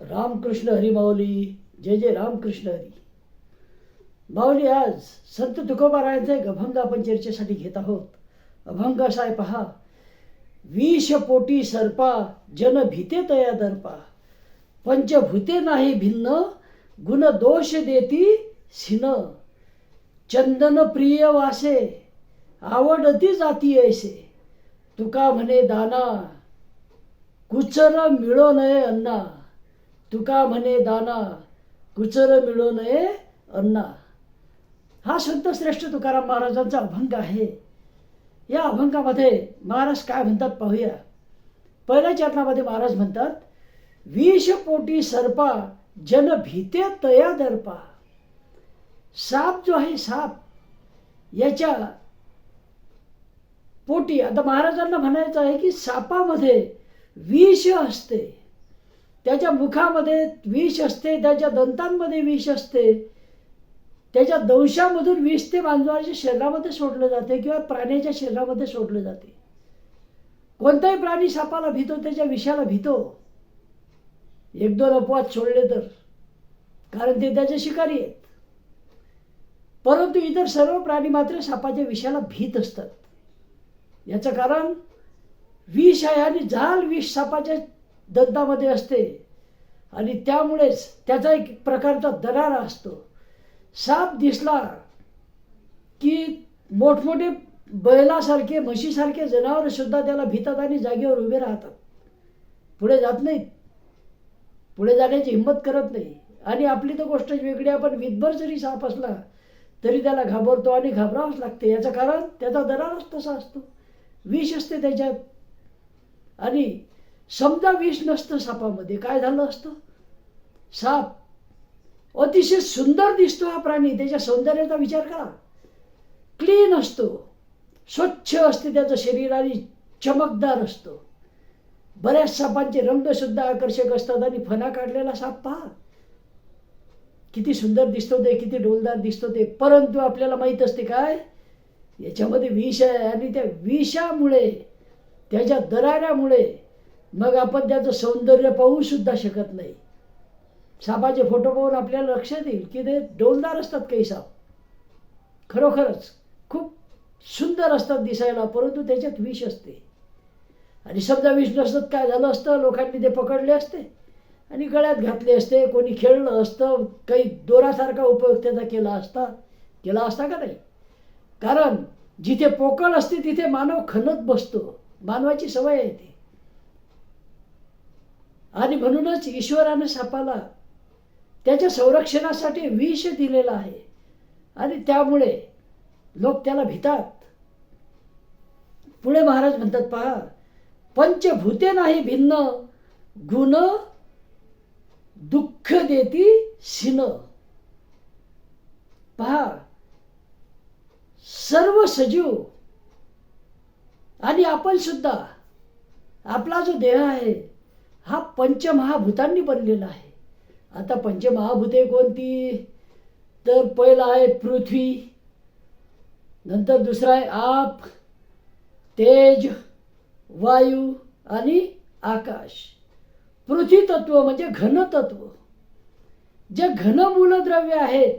रामकृष्ण हरी माऊली जय जय रामकृष्ण हरी. माऊली आज संत तुकोबा एक अभंग आपण चर्चेसाठी घेत आहोत. अभंग असा आहे पहा. विष पोटी सर्पा जन भीते तया दर्पा. पंचभूते नाही भिन्न गुण दोष देती सिन. चंदन प्रिय वासे आवडती जाती ऐसे. तुका म्हणे दाना कुचर मिळो नये अन्ना तुका म्हणे दाना कुचर मिळो नये अन्ना हा संत श्रेष्ठ तुकाराम महाराजांचा अभंग आहे. या अभंगामध्ये महाराज काय म्हणतात पाहूया. पहिल्या चरणामध्ये महाराज म्हणतात विष पोटी सर्पा जन भीते तया दर्पा. साप जो आहे साप याच्या पोटी. आता महाराजांना म्हणायचं आहे की सापामध्ये विष असते. त्याच्या मुखामध्ये विष असते त्याच्या दंतांमध्ये विष असते. त्याच्या दंशामधून विष ते मांजराच्या शरीरामध्ये सोडलं जाते किंवा प्राण्याच्या शरीरामध्ये सोडलं जाते. कोणताही प्राणी सापाला भीतो त्याच्या विषाला भीतो. एक दोन अपवाद सोडले तर. कारण ते त्याचे शिकारी आहेत. परंतु इतर सर्व प्राणी मात्र सापाच्या विषाला भीत असतात. याचं कारण विष आहे आणि जाल विष सापाच्या दंतामध्ये असते. आणि त्यामुळेच त्याचा एक प्रकारचा दरारा असतो. साप दिसला की मोठमोठे बैलासारखे म्हशीसारखे जनावरसुद्धा त्याला भितात आणि जागेवर उभे राहतात. पुढे जात नाहीत. पुढे जाण्याची हिंमत करत नाही. आणि आपली तर गोष्ट वेगळी आपण विधभर जरी साप असला तरी त्याला घाबरतो आणि घाबरावंच लागते. याचं कारण त्याचा दरारच तसा असतो. विष असते त्याच्यात. आणि समजा विष नसतं सापामध्ये काय झालं असतं? साप अतिशय सुंदर दिसतो हा प्राणी त्याच्या सौंदर्याचा विचार करा. क्लीन असतो स्वच्छ असते त्याचं शरीर आणि चमकदार असतो. बऱ्याच सापांचे रंगसुद्धा आकर्षक असतात आणि फणा काढलेला साप पहा. किती सुंदर दिसतो ते किती डोलदार दिसतो ते परंतु आपल्याला माहीत असते काय? याच्यामध्ये विष आहे आणि त्या विषामुळे त्याच्या दराऱ्यामुळे मग आपण त्याचं सौंदर्य पाहू सुद्धा शकत नाही. सापाचे फोटो पाहून आपल्याला लक्षात येईल की ते डोलदार असतात काही साप. खरोखरच खूप सुंदर असतात दिसायला परंतु त्याच्यात विष असते. आणि समजा विष नसतं काय झालं असतं? लोकांनी ते पकडले असते आणि गळ्यात घातले असते. कोणी खेळलं असतं काही दोरासारखा उपयोग त्याचा केला असता केला असता का नाही? कारण जिथे पोकळ असते तिथे मानव खणत बसतो. मानवाची सवय आहे ती. आणि म्हणूनच ईश्वरानं सापाला त्याच्या संरक्षणासाठी विष दिलेलं आहे. आणि त्यामुळे लोक त्याला भितात. पुढे महाराज म्हणतात पहा पंचभूते नाही भिन्न गुण दुःख देती सिन पहा सर्व सजीव आणि आपण सुद्धा आपला जो देह आहे हा पंचमहाभूतांनी बनलेला आहे. आता पंचमहाभूते कोणती? तर पहिला आहे पृथ्वी नंतर दुसरा आहे आप तेज वायू आणि आकाश. पृथ्वी तत्व म्हणजे घनतत्व जे घन मूलद्रव्य आहेत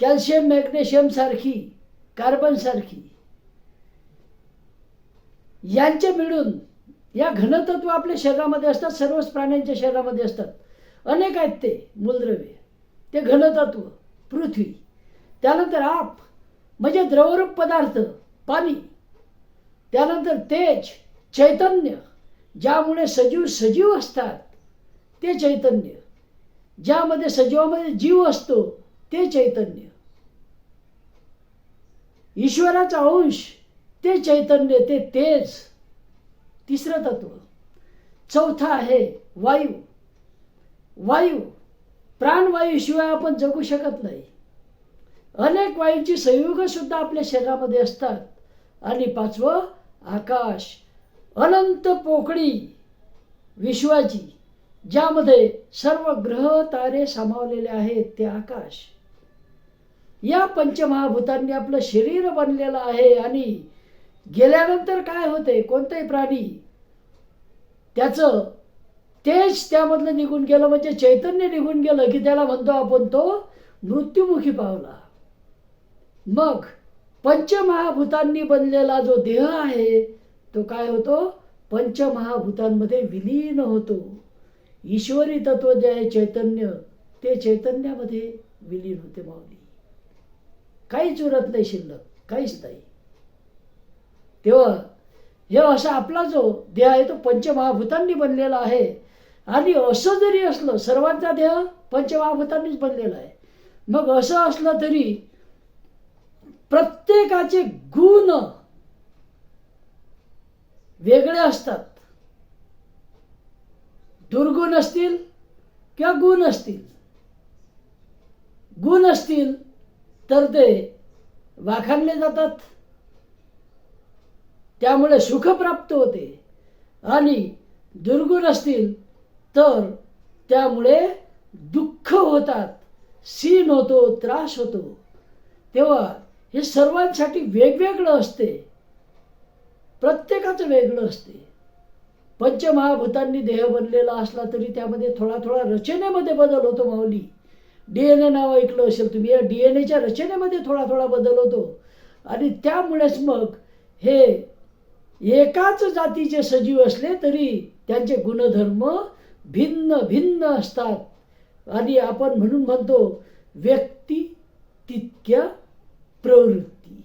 कॅल्शियम मॅग्नेशियम सारखी कार्बन सारखी यांचे मिळून या घनतत्व आपल्या शरीरामध्ये असतात सर्वच प्राण्यांच्या शरीरामध्ये असतात. अनेक आहेत ते मूलद्रव्य. ते घनतत्व पृथ्वी. त्यानंतर आप म्हणजे द्रवरूप पदार्थ पाणी. त्यानंतर तेज चैतन्य ज्यामुळे सजीव सजीव असतात ते चैतन्य. ज्यामध्ये सजीवामध्ये जीव असतो ते चैतन्य. ईश्वराचा अंश ते चैतन्य ते तेज. तिसरं तत्व. चौथा आहे वायू. वायू प्राणवायूशिवाय आपण जगू शकत नाही. अनेक वायूची संयुगसुद्धा आपल्या शरीरामध्ये असतात. आणि पाचवं आकाश. अनंत पोकळी विश्वाची ज्यामध्ये सर्व ग्रह तारे सामावलेले आहेत ते आकाश. या पंचमहाभूतांनी आपलं शरीर बनलेलं आहे आणि गेल्यानंतर काय होते कोणताही प्राणी त्याचं तेज त्यामधलं निघून गेलं म्हणजे चैतन्य निघून गेलं की त्याला म्हणतो आपण तो मृत्युमुखी पावला. मग पंचमहाभूतांनी बनलेला जो देह आहे तो काय होतो? पंचमहाभूतांमध्ये विलीन होतो. ईश्वरी तत्व जे आहे चैतन्य ते चैतन्यामध्ये विलीन होते माऊली. काहीच उरत नाही शिल्लक काहीच नाही. तेव्हा हे असा आपला जो देह आहे तो पंचमहाभूतांनी बनलेला आहे. आणि असं जरी असलं सर्वांचा देह पंचमहाभूतांनीच बनलेला आहे. मग असं असलं तरी प्रत्येकाचे गुण वेगळे असतात. दुर्गुण असतील किंवा गुण असतील. गुण असतील तर ते वाखाणले जातात. त्यामुळे सुख प्राप्त होते. आणि दुर्गुण असतील तर त्यामुळे दुःख होतात. सीन होतो त्रास होतो. तेव्हा हे सर्वांसाठी वेगवेगळं असते. प्रत्येकाचं वेगळं असते. पंचमहाभूतांनी देह बनलेला असला तरी त्यामध्ये थोडा थोडा रचनेमध्ये बदल होतो माऊली. डी एन ए नाव ऐकलं असेल तुम्ही या डी एन एच्या रचनेमध्ये थोडा थोडा बदल होतो. आणि त्यामुळेच मग हे एकाच जातीचे सजीव असले तरी त्यांचे गुणधर्म भिन्न भिन्न असतात. आणि आपण म्हणून म्हणतो व्यक्ती तितक्या प्रवृत्ती.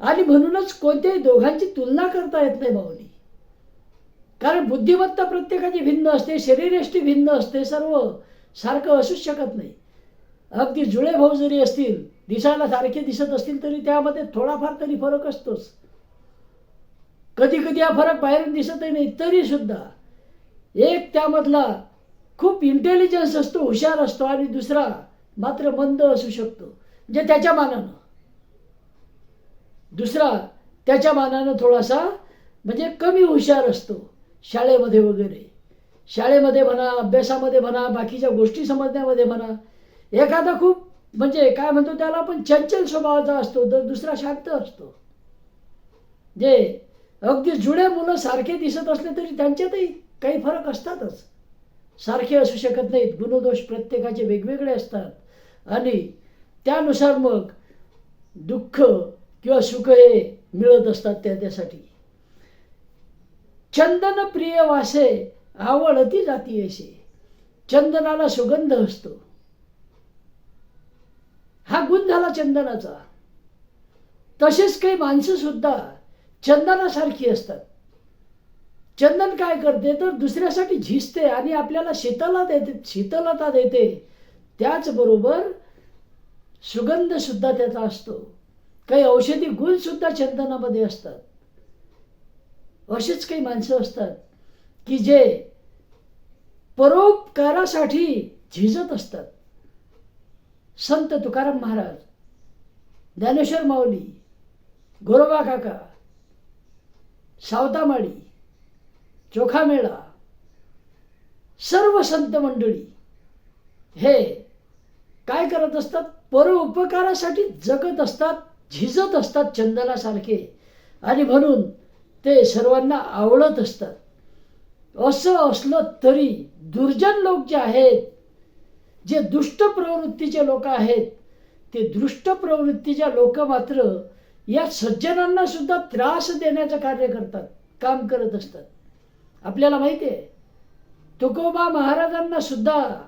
आणि म्हणूनच कोणत्याही दोघांची तुलना करता येत नाही माऊली. कारण बुद्धिमत्ता प्रत्येकाची भिन्न असते शरीरयष्टी भिन्न असते सर्व सारखं असूच शकत नाही. अगदी जुळे भाऊ जरी असतील दिसायला सारखे दिसत असतील तरी त्यामध्ये थोडाफार तरी फरक असतोच. कधी कधी हा फरक बाहेरून दिसतही नाही तरी सुद्धा एक त्यामधला खूप इंटेलिजन्स असतो हुशार असतो आणि दुसरा मात्र मंद असू शकतो म्हणजे त्याच्या मानानं. दुसरा त्याच्या मानानं थोडासा म्हणजे कमी हुशार असतो शाळेमध्ये वगैरे. शाळेमध्ये म्हणा अभ्यासामध्ये म्हणा बाकीच्या गोष्टी समजण्यामध्ये म्हणा. एखादा खूप म्हणजे काय म्हणतो त्याला आपण चंचल स्वभावाचा असतो तर दुसरा शांत असतो. जे अगदी जुळ्या मुलं सारखे दिसत असले तरी त्यांच्यातही काही फरक असतातच. सारखे असू शकत नाहीत. गुणदोष प्रत्येकाचे वेगवेगळे असतात. आणि त्यानुसार मग दुःख किंवा सुख हे मिळत असतात त्याच्यासाठी चंदन प्रिय वासे अति जाती असे. चंदनाला सुगंध असतो. हा गुण झाला चंदनाचा. तसेच काही माणसं सुद्धा चंदनासारखी असतात. चंदन काय करते तर दुसऱ्यासाठी झिजते आणि आपल्याला शीतला देते शीतलता देते. त्याचबरोबर सुगंध सुद्धा त्याचा असतो. काही औषधी गुण सुद्धा चंदनामध्ये असतात. अशीच काही माणसं असतात की जे परोपकारासाठी झिजत असतात. संत तुकाराम महाराज ज्ञानेश्वर माऊली गोरोबा काका सावतामाळी चोखामेळा सर्व संत मंडळी हे काय करत असतात? परोपकारासाठी जगत असतात झिजत असतात चंदनासारखे. आणि म्हणून ते सर्वांना आवडत असतात. असं असलं तरी दुर्जन लोक जे आहेत जे दुष्ट प्रवृत्तीचे लोक आहेत ते दुष्ट प्रवृत्तीच्या लोक मात्र या सज्जनांना सुद्धा त्रास देण्याचं कार्य करतात काम करत असतात. आपल्याला माहिती आहे तुकोबा महाराजांना सुद्धा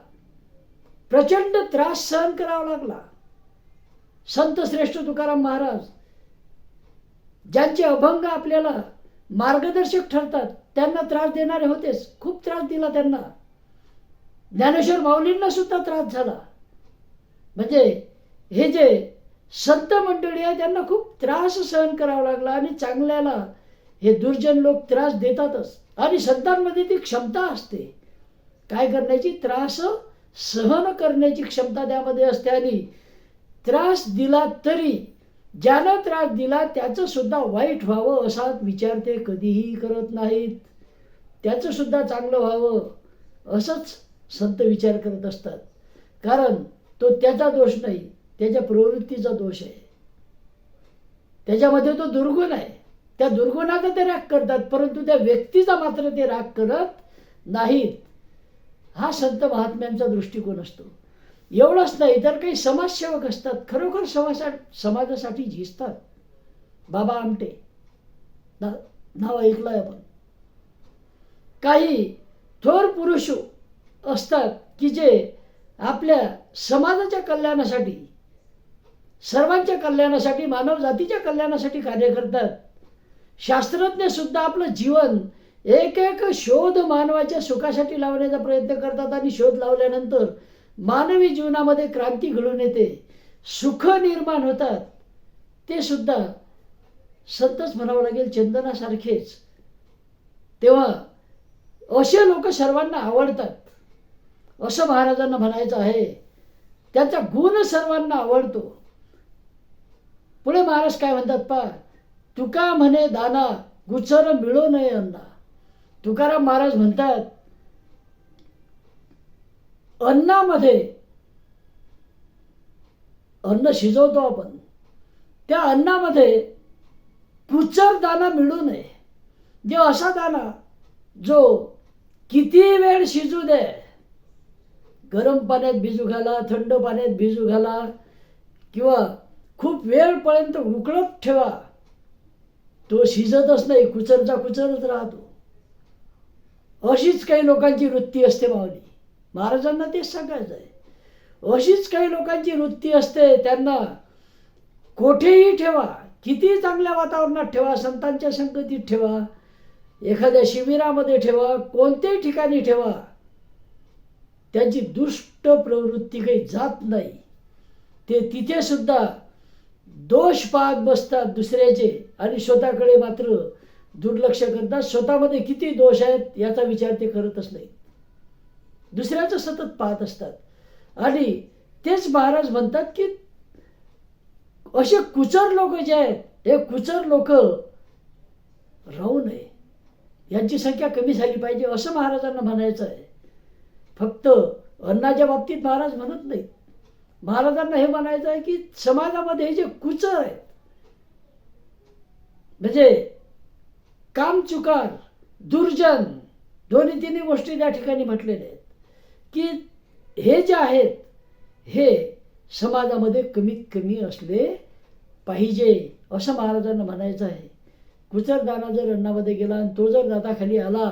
प्रचंड त्रास सहन करावा लागला. संत श्रेष्ठ तुकाराम महाराज ज्यांचे अभंग आपल्याला मार्गदर्शक ठरतात त्यांना त्रास देणारे होतेच खूप त्रास दिला त्यांना. ज्ञानेश्वर माऊलींना सुद्धा त्रास झाला. म्हणजे हे जे संत मंडळी आहे त्यांना खूप त्रास सहन करावा लागला आणि चांगल्याला हे दुर्जन लोक त्रास देतातच. आणि संतांमध्ये ती क्षमता असते. काय करण्याची? त्रास सहन करण्याची क्षमता त्यामध्ये असते. आणि त्रास दिला तरी ज्यानं त्रास दिला त्याचं सुद्धा वाईट व्हावं असा विचार ते कधीही करत नाहीत. त्याचं सुद्धा चांगलं व्हावं असंच संत विचार करत असतात. कारण तो त्याचा दोष नाही. त्याच्या प्रवृत्तीचा दोष आहे. त्याच्यामध्ये तो दुर्गुण आहे. त्या दुर्गुणाचा ते राग करतात परंतु त्या व्यक्तीचा मात्र ते राग करत नाहीत. हा संत महात्म्यांचा दृष्टिकोन असतो. एवढंच नाही तर काही समाजसेवक असतात. खरोखर समाजा समाजासाठी झिजतात. बाबा आमटे. ना नाव ऐकलंय आपण. काही थोर पुरुष असतात की जे आपल्या समाजाच्या कल्याणासाठी सर्वांच्या कल्याणासाठी मानव जातीच्या कल्याणासाठी कार्य करतात. शास्त्रज्ञ सुद्धा आपलं जीवन एक एक शोध मानवाच्या सुखासाठी लावण्याचा प्रयत्न करतात आणि शोध लावल्यानंतर मानवी जीवनामध्ये क्रांती घडून येते. सुख निर्माण होतात. ते सुद्धा संतच म्हणावं लागेल चंदनासारखेच. तेव्हा असे लोक सर्वांना आवडतात. असं महाराजांना म्हणायचं आहे त्यांचा गुण सर्वांना आवडतो. पुढे महाराज काय म्हणतात पा तुका म्हणे दाना गुचर मिळो नये अन्ना. तुकाराम महाराज म्हणतात अन्नामध्ये अन्न शिजवतो आपण. त्या अन्नामध्ये कुचर दाना मिळू नये. जे असा दाना जो किती वेळ शिजू दे गरम पाण्यात भिजू घाला थंड पाण्यात भिजू घाला किंवा खूप वेळपर्यंत उकळत ठेवा. तो शिजतच नाही कुचरचा कुचरच राहतो. अशीच काही लोकांची वृत्ती असते माऊली. महाराजांना तेच सांगायचं आहे. अशीच काही लोकांची वृत्ती असते त्यांना कोठेही ठेवा किती चांगल्या वातावरणात ठेवा संतांच्या संगतीत ठेवा एखाद्या शिबिरामध्ये ठेवा कोणत्याही ठिकाणी ठेवा त्यांची दुष्ट प्रवृत्ती काही जात नाही. ते तिथे सुद्धा दोष पाहत बसतात दुसऱ्याचे आणि स्वतःकडे मात्र दुर्लक्ष करतात. स्वतःमध्ये किती दोष आहेत याचा विचार ते करतच नाही दुसऱ्याचं सतत पाहत असतात. आणि तेच महाराज म्हणतात की असे कुचर लोक जे आहेत हे कुचर लोक राहू नये. यांची संख्या कमी झाली पाहिजे असं महाराजांना म्हणायचं आहे. फक्त अन्नाच्या बाबतीत महाराज म्हणत नाहीत. महाराजांना हे म्हणायचं आहे की समाजामध्ये जे कुचर आहेत म्हणजे कामचुकार दुर्जन दोन्ही तिन्ही गोष्टी त्या ठिकाणी म्हटलेल्या आहेत. की हे जे आहेत हे समाजामध्ये कमीत कमी असले पाहिजे असं महाराजांना म्हणायचं आहे. कुचर दाना जर अन्नामध्ये गेला आणि तो जर दाताखाली आला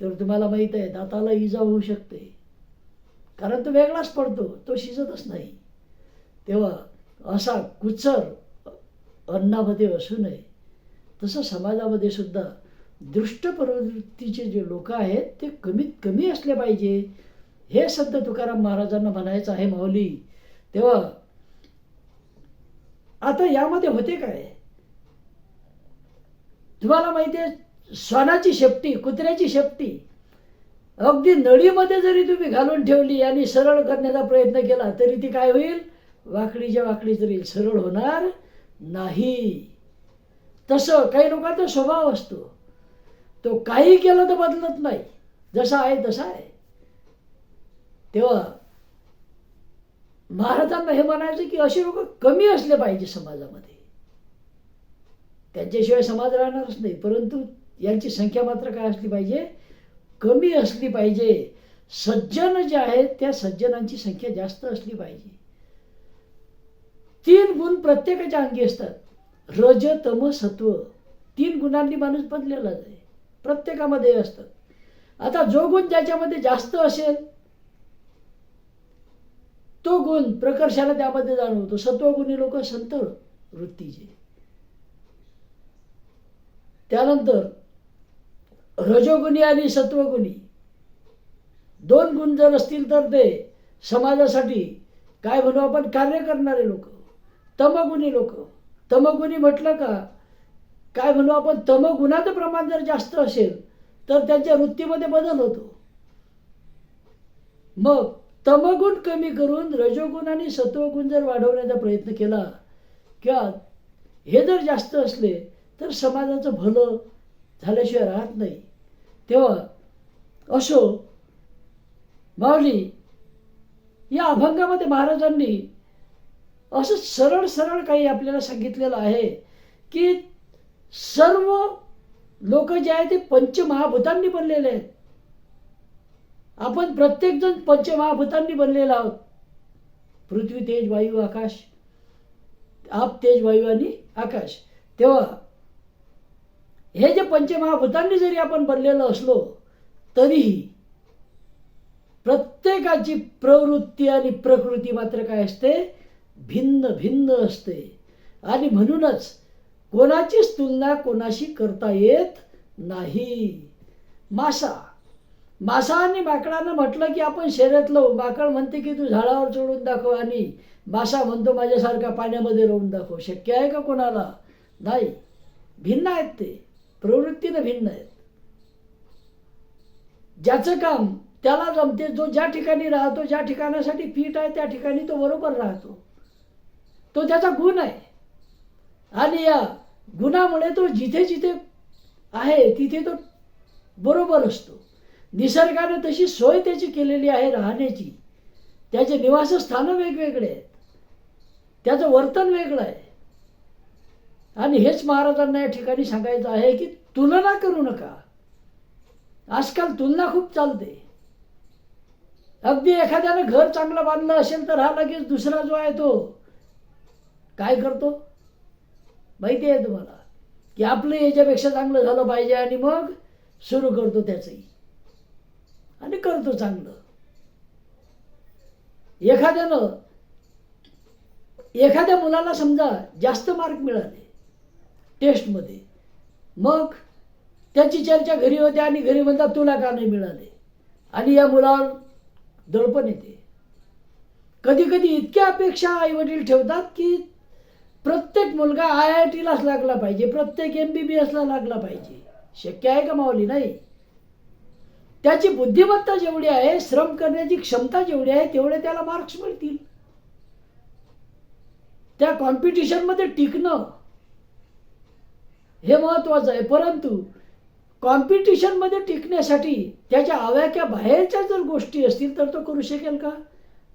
तर तुम्हाला माहीत आहे दाताला इजा होऊ शकते. कारण तो वेगळाच पडतो तो शिजतच नाही. तेव्हा असा कुचर अन्नामध्ये असू नये. तसं समाजामध्ये सुद्धा दृष्ट प्रवृत्तीचे जे लोक आहेत ते कमीत कमी असले पाहिजे. हे संत तुकाराम महाराजांना म्हणायचं आहे माऊली. तेव्हा आता यामध्ये होते काय? तुम्हाला माहिती आहे श्वानाची शेपटी कुत्र्याची शेपटी अगदी नळीमध्ये जरी तुम्ही घालून ठेवली आणि सरळ करण्याचा प्रयत्न केला तरी ती काय होईल? वाकडीच्या वाकडीच राहील सरळ होणार नाही. तसं काही लोकांचा स्वभाव असतो. तो काही केलं तर बदलत नाही. जसा आहे तसा आहे. तेव्हा महाराजांना हे म्हणायचं की असे लोक कमी असले पाहिजे समाजामध्ये. त्यांच्याशिवाय समाज राहणारच नाही. परंतु यांची संख्या मात्र काय असली पाहिजे? कमी असली पाहिजे. सज्जन जे आहेत त्या सज्जनांची संख्या जास्त असली पाहिजे. तीन गुण प्रत्येकाच्या अंगी असतात. रज तम सत्व. तीन गुणांनी माणूस बनलेला आहे. प्रत्येकामध्ये असतात. आता जो गुण ज्याच्यामध्ये जास्त असेल तो गुण प्रकर्षाला त्यामध्ये जाणवतो. सत्वगुणी लोक संत वृत्तीचे. त्यानंतर रजोगुणी आणि सत्वगुणी. दोन गुण जर असतील तर ते समाजासाठी काय म्हणू आपण कार्य करणारे लोक तमगुणी लोक. तमगुणी म्हटलं का काय म्हणू आपण तमगुणाचं प्रमाण जर जास्त असेल तर त्यांच्या वृत्तीमध्ये बदल होतो. मग तमगुण कमी करून रजोगुण आणि सत्वगुण जर वाढवण्याचा प्रयत्न केला किंवा हे जर जास्त असले तर समाजाचं भलं झाल्याशिवाय राहत नाही. तेव्हा अशोक माऊली या अभंगामध्ये महाराजांनी असं सरळ सरळ काही आपल्याला सांगितलेलं आहे की सर्व लोक जे आहे ते पंचमहाभूतांनी बनलेले आहेत. आपण प्रत्येकजण पंचमहाभूतांनी बनलेलं आहोत. पृथ्वी तेज वायू आकाश आप तेज वायू आणि आकाश. तेव्हा हे जे पंचमहाभूतांनी जरी आपण बनलेलं असलो तरीही प्रत्येकाची प्रवृत्ती आणि प्रकृती मात्र काय असते? भिन्न भिन्न असते. आणि म्हणूनच कोणाचीच तुलना कोणाशी करता येत नाही. मासा. मासा आणि माकडानं म्हटलं की आपण शर्यतलो माकड म्हणते की तू झाडावर चढून दाखव आणि मासा म्हणतो माझ्यासारखा पाण्यामध्ये राहून दाखव. शक्य आहे का कोणाला? नाही. भिन्न आहेत ते. प्रवृत्तीनं भिन्न आहेत. ज्याचं काम त्याला जमते जो ज्या ठिकाणी राहतो ज्या ठिकाणासाठी फिट आहे त्या ठिकाणी तो बरोबर राहतो. तो त्याचा गुण आहे. आणि या गुणामुळे तो जिथे जिथे आहे तिथे तो बरोबर असतो. निसर्गाने तशी सोय त्याची केलेली आहे राहण्याची. त्याचे निवासस्थानं वेगवेगळे आहेत. त्याचं वर्तन वेगळं आहे. आणि हेच महाराजांना या ठिकाणी सांगायचं आहे की तुलना करू नका. आजकाल तुलना खूप चालते. अगदी एखाद्यानं घर चांगलं बांधलं असेल तर हा लगेच दुसरा जो आहे तो काय करतो? माहिती आहे तुम्हाला? की आपलं याच्यापेक्षा चांगलं झालं पाहिजे आणि मग सुरू करतो त्याचंही. आणि करतो चांगलं. एखाद्यानं एखाद्या मुलाला समजा जास्त मार्क मिळाले टेस्टमध्ये. मग त्याची चर्चा घरी होते आणि घरी म्हणतात तुला का नाही मिळाले? आणि या मुलावर दडपण येते. कधी कधी इतक्या अपेक्षा आई वडील ठेवतात की प्रत्येक मुलगा आय आय टीलाच लागला पाहिजे प्रत्येक एम बी बी एसला लागला पाहिजे. शक्य आहे का माऊली? नाही. त्याची बुद्धिमत्ता जेवढी आहे श्रम करण्याची क्षमता जेवढी आहे तेवढे त्याला मार्क्स मिळतील. त्या कॉम्पिटिशनमध्ये टिकणं हे महत्वाचं आहे. परंतु कॉम्पिटिशनमध्ये टिकण्यासाठी त्याच्या आव्याक्या बाहेरच्या जर गोष्टी असतील तर तो करू शकेल का?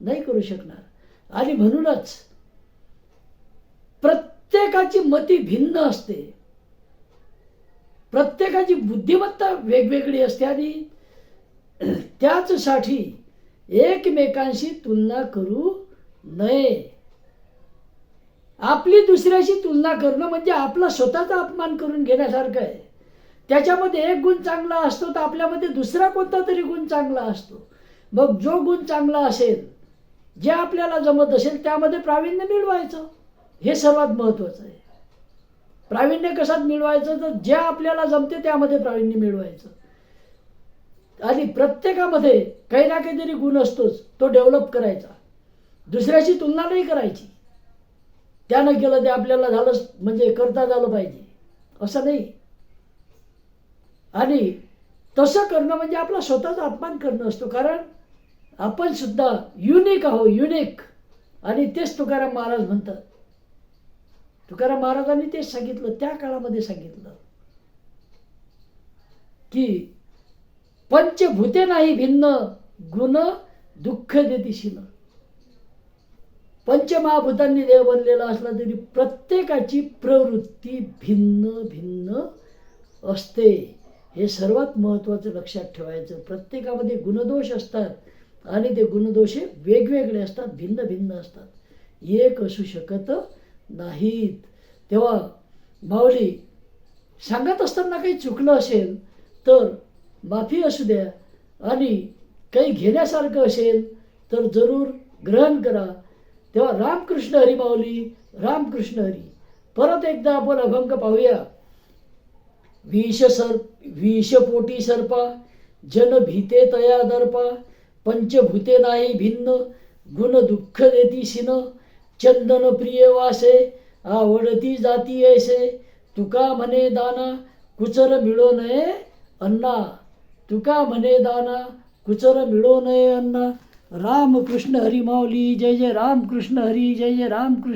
नाही करू शकणार. आणि म्हणूनच प्रत्येकाची मती भिन्न असते. प्रत्येकाची बुद्धिमत्ता वेगवेगळी असते आणि त्याचसाठी एकमेकांशी तुलना करू नये. आपली दुसऱ्याशी तुलना करणं म्हणजे आपला स्वतःचा अपमान करून घेण्यासारखं आहे. त्याच्यामध्ये एक गुण चांगला असतो तर आपल्यामध्ये दुसरा कोणता तरी गुण चांगला असतो. मग जो गुण चांगला असेल जे आपल्याला जमत असेल त्यामध्ये प्रावीण्य मिळवायचं. हे सर्वात महत्त्वाचं आहे. प्रावीण्य कशात मिळवायचं? तर जे आपल्याला जमते त्यामध्ये प्रावीण्य मिळवायचं. आणि प्रत्येकामध्ये काही ना काहीतरी गुण असतोच तो डेव्हलप करायचा. दुसऱ्याशी तुलना नाही करायची. त्यानं केलं ते आपल्याला झालं म्हणजे करता झालं पाहिजे. असं नाही. आणि तसं करणं म्हणजे आपला स्वतःचा अपमान करणं असतो. कारण आपण सुद्धा युनिक आहो युनिक आणि तेच तुकाराम महाराज म्हणतात. तुकाराम महाराजांनी तेच सांगितलं त्या काळामध्ये सांगितलं. की पंचभूते नाही भिन्न गुण दुःख देतीशील. पंचमहाभूतांनी देव बनलेला असला तरी प्रत्येकाची प्रवृत्ती भिन्न भिन्न असते. हे सर्वात महत्त्वाचं लक्षात ठेवायचं. प्रत्येकामध्ये गुणदोष असतात आणि ते गुणदोष हे वेगवेगळे असतात भिन्न भिन्न असतात. एक असू शकत नाहीत. तेव्हा माऊली सांगत असताना काही चुकलं असेल तर माफी असू द्या आणि काही घेण्यासारखं असेल तर जरूर ग्रहण करा. तेव्हा रामकृष्ण हरी माऊली रामकृष्ण हरी. परत एकदा आपण अभंग पाहूया. विष सर विषपोटी सर्पा जन भीते तया दर्पा पंचभूते नाही भिन्न गुण दुःख देती सिन चंदन प्रिय वासे आवडती जाती ऐसे तुका म्हणे दाना कुचर मिळो नये अन्ना तुका म्हणे दाना कुचर मिळो नये अन्ना राम कृष्ण हरी माऊली जय जय राम कृष्ण हरी जय जय राम कृष्ण